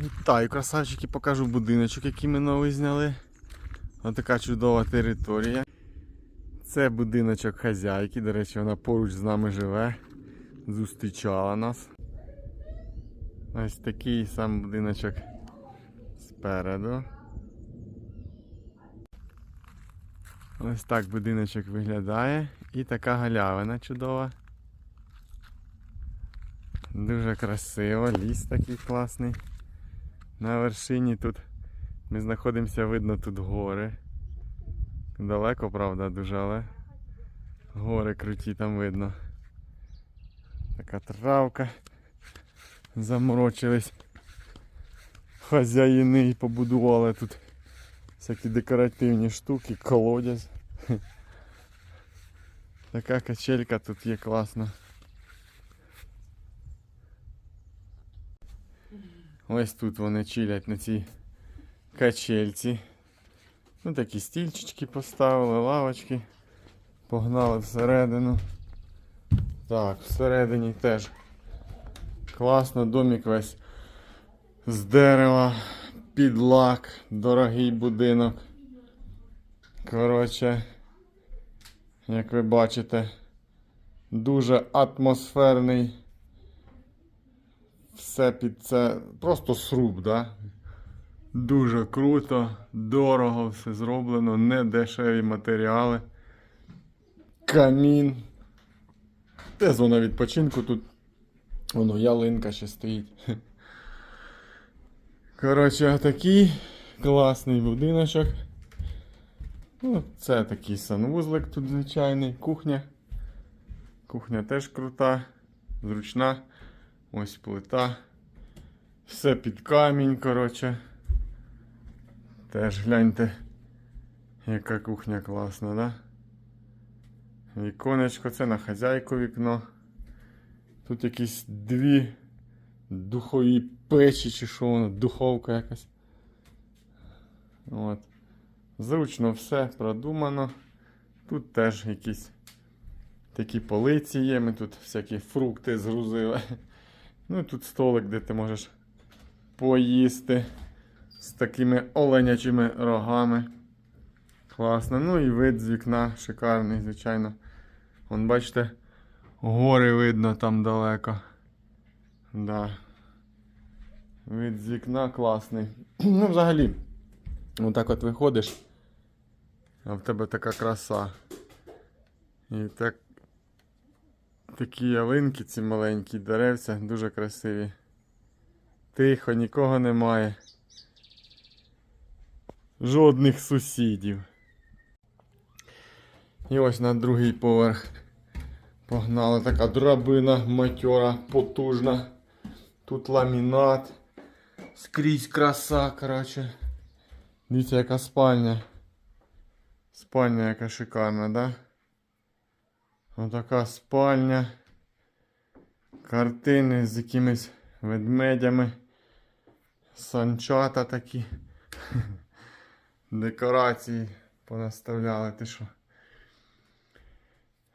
Вітаю, красавчики, покажу будиночок, який ми новий зняли. Ось така чудова територія. Це будиночок хазяйки, до речі, вона поруч з нами живе. Зустрічала нас. Ось такий сам будиночок спереду. Ось так будиночок виглядає. І така галявина чудова. Дуже красиво, ліс такий класний. На вершині тут ми знаходимося, видно тут гори. Далеко, правда, дуже, але гори круті там видно. Така травка. Заморочились. Хазяїни і побудували тут всякі декоративні штуки, колодязь. Така качелька тут є класна. Ось тут вони чилять на цій качельці. Ну такі стільчички поставили, лавочки. Погнали всередину. Так, всередині теж класно, домик весь з дерева, під лак, дорогий будинок. Коротше, як ви бачите, дуже атмосферний. Все під це. Просто сруб, да? Дуже круто, дорого все зроблено, не дешеві матеріали. Камін. Де зона відпочинку тут. Воно ялинка ще стоїть. Коротше, такий класний будиночок. Ну, це такий санвузлик тут звичайний, кухня. Кухня теж крута, зручна. Ось плита. Все під камінь, коротше. Теж гляньте, яка кухня класна, да? Віконечко, це на хазяйку вікно. Тут якісь дві духові печі, чи що воно, духовка якась. От. Зручно все продумано. Тут теж якісь такі полиці є. Ми тут всякі фрукти згрузили. Ну і тут столик, де ти можеш поїсти з такими оленячими рогами. Класно. Ну і вид з вікна шикарний, звичайно. Вон, бачите, гори видно там далеко. Да. Вид з вікна класний. Ну, взагалі, отак от виходиш, а в тебе така краса. І так Такі ялинки, ці маленькі деревця, дуже красиві. Тихо, нікого немає. Жодних сусідів. І ось на другий поверх погнала така драбина матьора, потужна. Тут ламінат. Скрізь краса, коротше. Дивіться, яка спальня. Спальня яка шикарна, да? Отака спальня. Картини з якимись ведмедями. Санчата такі. Декорації понаставляли, ти що.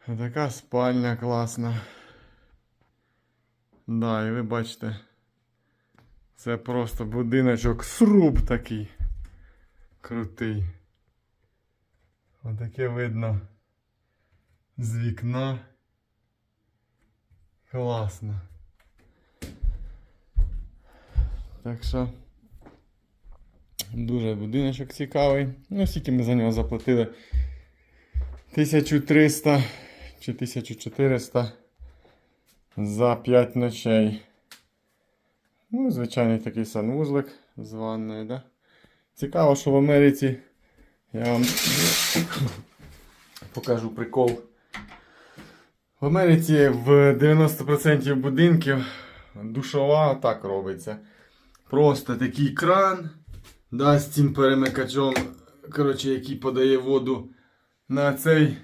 Така спальня класна. Да, і ви бачите. Це просто будиночок сруб такий. Крутий. Отаке видно з вікна. Класно. Так що дуже будиночок цікавий. Ну, скільки ми за нього заплатили? 1300 чи 1400 за 5 ночей. Ну, звичайний такий санвузлик з ванною, да? Цікаво, що в Америці я вам покажу прикол. В Америці в 90% будинків душова так робиться. Просто такий кран да, з цим перемикачом, коротше, який подає воду на цей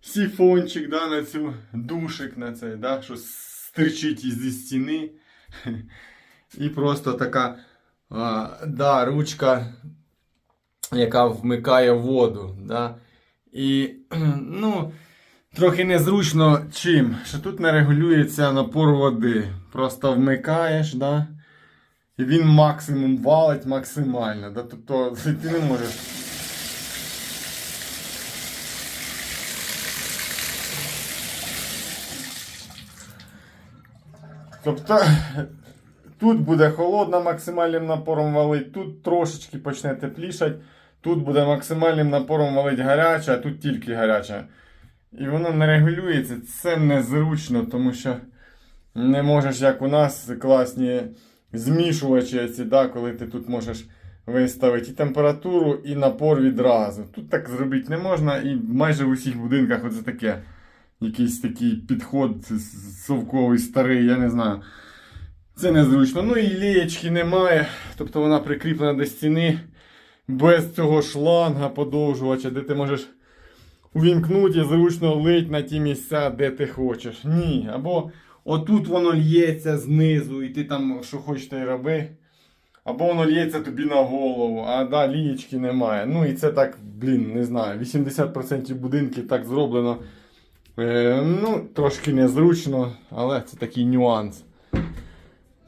сіфончик, да, на цю душик, на цей, да, що стирчить зі стіни. І просто така да, ручка, яка вмикає воду. Да. І, ну, трохи незручно чим, що тут не регулюється напор води. Просто вмикаєш, да? І він максимум валить максимально. Да? Тобто ти не можеш. Тобто тут буде холодно максимальним напором валить, тут трошечки почне теплішати, тут буде максимальним напором валить гаряче, а тут тільки гаряче. І воно не регулюється. Це незручно, тому що не можеш, як у нас, класні змішувачі, ці, да, коли ти тут можеш виставити і температуру, і напор відразу. Тут так зробити не можна, і майже в усіх будинках оце таке. Якийсь такий підход совковий, старий, я не знаю. Це незручно. Ну і лієчки немає. Тобто вона прикріплена до стіни без цього шланга подовжувача, де ти можеш увімкнути і зручно лить на ті місця, де ти хочеш. Ні. Або отут воно лється знизу, і ти там що хочеш, те й роби. Або воно лється тобі на голову, а да, лієчки немає. Ну і це так, блін, не знаю. 80% будинків так зроблено. Е, ну, трошки незручно, але це такий нюанс.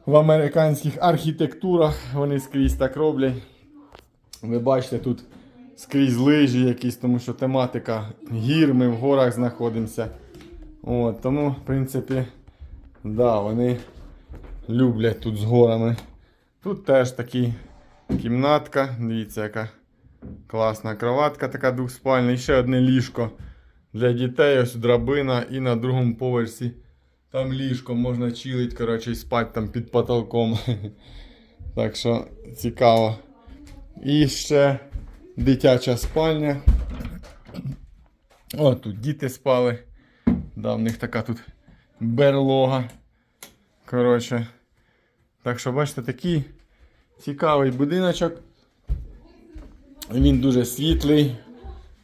В американських архітектурах вони скрізь так роблять. Ви бачите, тут скрізь лижі якісь, тому що тематика гір, ми в горах знаходимося. От, тому, в принципі, да, вони люблять тут з горами. Тут теж такий кімнатка. Дивіться, яка класна кроватка, така двохспальна. І ще одне ліжко для дітей. Ось драбина і на другому поверсі. Там ліжко можна чилить, коротше, і спати там під потолком. Так що цікаво. І ще дитяча спальня. О, тут діти спали. Да, в них така тут берлога. Коротше. Так що, бачите, такий цікавий будиночок. Він дуже світлий,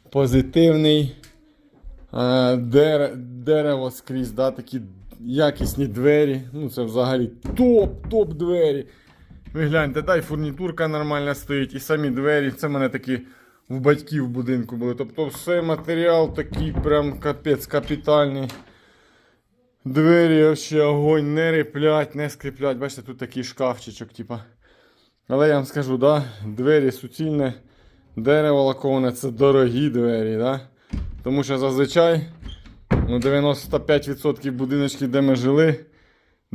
позитивний. Е, дер- дерево скрізь, да, такі якісні двері. Ну, це взагалі топ-топ двері. Ви гляньте, да, і фурнітурка нормальна стоїть, і самі двері. Це в мене такі в батьків будинку були. Тобто все матеріал такий прям капець капітальний. Двері вообще огонь не ріплять, не скріплять. Бачите, тут такий шкафчичок, типа. Але я вам скажу, да, двері суцільне, дерево лаковане це дорогі двері, да? Тому що зазвичай ну, 95% будиночків, де ми жили,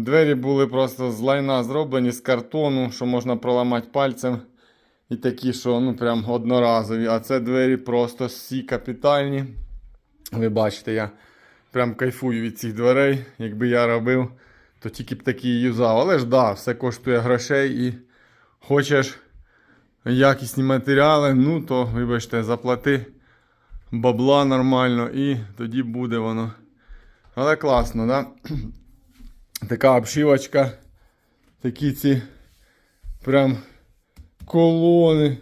двері були просто з лайна зроблені, з картону, що можна проламати пальцем. І такі, що ну прям одноразові. А це двері просто всі капітальні. Ви бачите, я прям кайфую від цих дверей. Якби я робив, то тільки б такі юзав. Але ж да, все коштує грошей і хочеш якісні матеріали, ну то, вибачте, заплати бабла нормально і тоді буде воно. Але класно, да? Така обшивочка. Такі ці прям колони.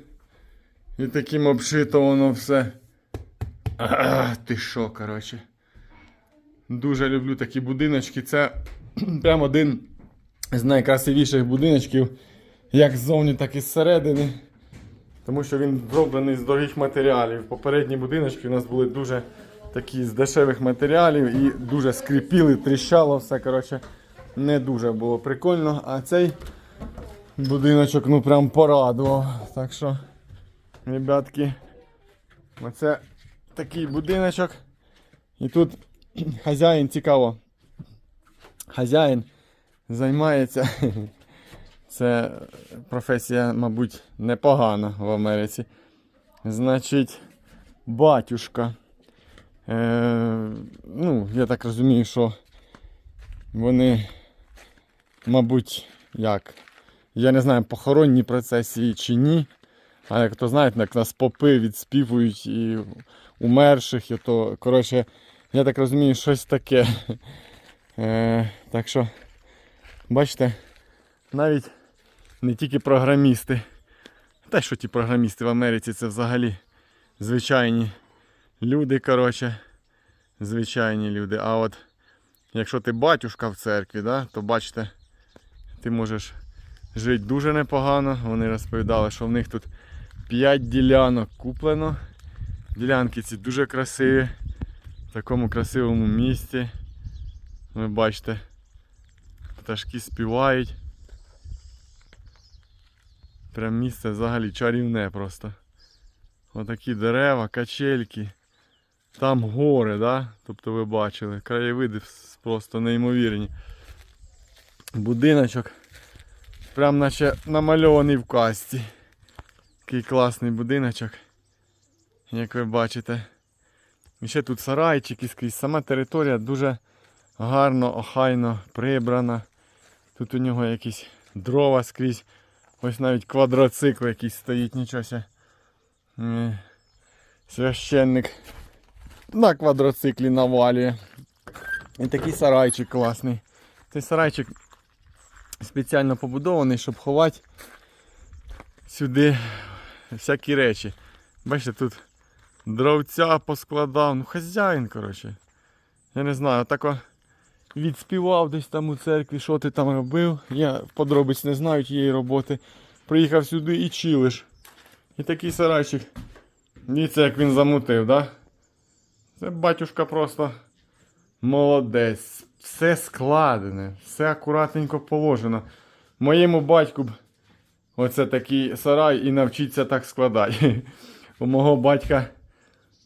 І таким обшито воно все. А, ти що, коротше. Дуже люблю такі будиночки. Це прям один з найкрасивіших будиночків, як ззовні, так і зсередини. Тому що він зроблений з дорогих матеріалів. Попередні будиночки у нас були дуже такі з дешевих матеріалів і дуже скрипіли, тріщало все. Коротше, не дуже було прикольно. А цей будиночок ну прям порадував. Так що, ребятки, оце такий будиночок. І тут хазяїн цікаво. Хазяїн займається. Це професія, мабуть, непогана в Америці. Значить, батюшка. Е, ну, я так розумію, що вони, мабуть, як. Я не знаю, похоронні процесії чи ні. А як то знаєте, як нас попи відспівують і умерших, і то, коротше, я так розумію, щось таке. Е, так що, бачите, навіть не тільки програмісти. Та що ті програмісти в Америці це взагалі звичайні люди, коротше. Звичайні люди. А от якщо ти батюшка в церкві, да, то бачите, ти можеш жити дуже непогано. Вони розповідали, що в них тут 5 ділянок куплено. Ділянки ці дуже красиві. В такому красивому місці. Ви бачите, пташки співають. Прям місце взагалі чарівне просто. Отакі дерева, качельки. Там гори, да? Тобто ви бачили. Краєвиди просто неймовірні. Будиночок. Прям наче намальований в касті. Такий класний будиночок. Як ви бачите. І ще тут сарайчики скрізь. Сама територія дуже гарно, охайно прибрана. Тут у нього якісь дрова скрізь. Ось навіть квадроцикл якийсь стоїть, нічого Священник на квадроциклі навалює. І такий сарайчик класний. Цей сарайчик спеціально побудований, щоб ховати сюди всякі речі. Бачите, тут дровця поскладав. Ну, хазяїн, коротше. Я не знаю, тако відспівав десь там у церкві, що ти там робив. Я подробиць не знаю тієї роботи. Приїхав сюди і чилиш. І такий сарайчик. Дивіться, як він замутив, да? Це батюшка просто молодець. Все складене, все акуратненько положено. Моєму батьку оце такий сарай і навчиться так складати. У мого батька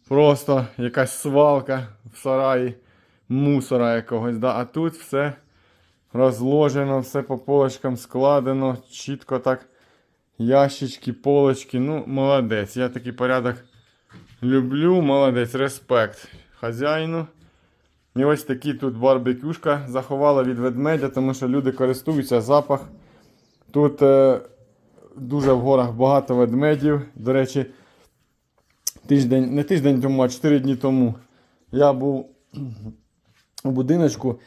просто якась свалка в сараї, мусора якогось. Да? А тут все розложено, все по полочкам складено, чітко так. Ящички, полочки. Ну, молодець. Я такий порядок люблю, молодець, респект хазяїну. І ось такі тут барбекюшка заховала від ведмедя, тому що люди користуються запах. Тут е, дуже в горах багато ведмедів. До речі, тиждень, не тиждень тому, а 4 дні тому я був у будиночку.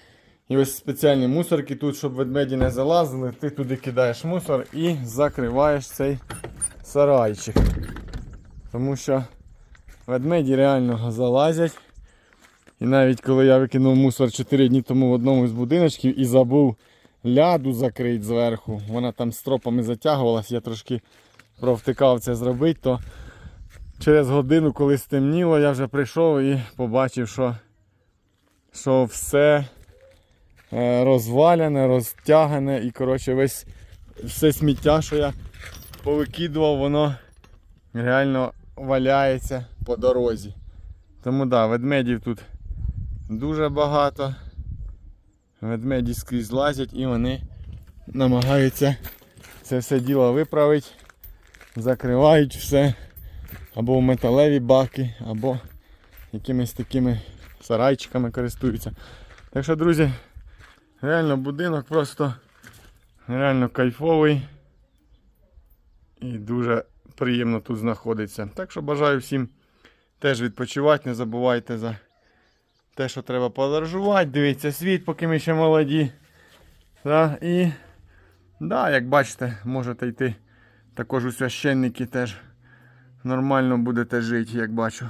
І ось спеціальні мусорки тут, щоб ведмеді не залазили. Ти туди кидаєш мусор і закриваєш цей сарайчик. Тому що ведмеді реально залазять. І навіть коли я викинув мусор 4 дні тому в одному з будиночків і забув ляду закрити зверху, вона там стропами затягувалась, я трошки провтикав це зробити, то через годину, коли стемніло, я вже прийшов і побачив, що, що все е, розваляне, розтягане і коротше весь все сміття, що я повикидував, воно реально валяється по дорозі. Тому да, ведмедів тут дуже багато. Ведмеді скрізь лазять і вони намагаються це все діло виправити, закривають все або в металеві баки, або якимись такими сарайчиками користуються. Так що, друзі, реально будинок просто реально кайфовий і дуже приємно тут знаходиться. Так що бажаю всім теж відпочивати, не забувайте за те, що треба подорожувати, дивіться світ, поки ми ще молоді. Да, і да, як бачите, можете йти також у священники теж нормально будете жити, як бачу.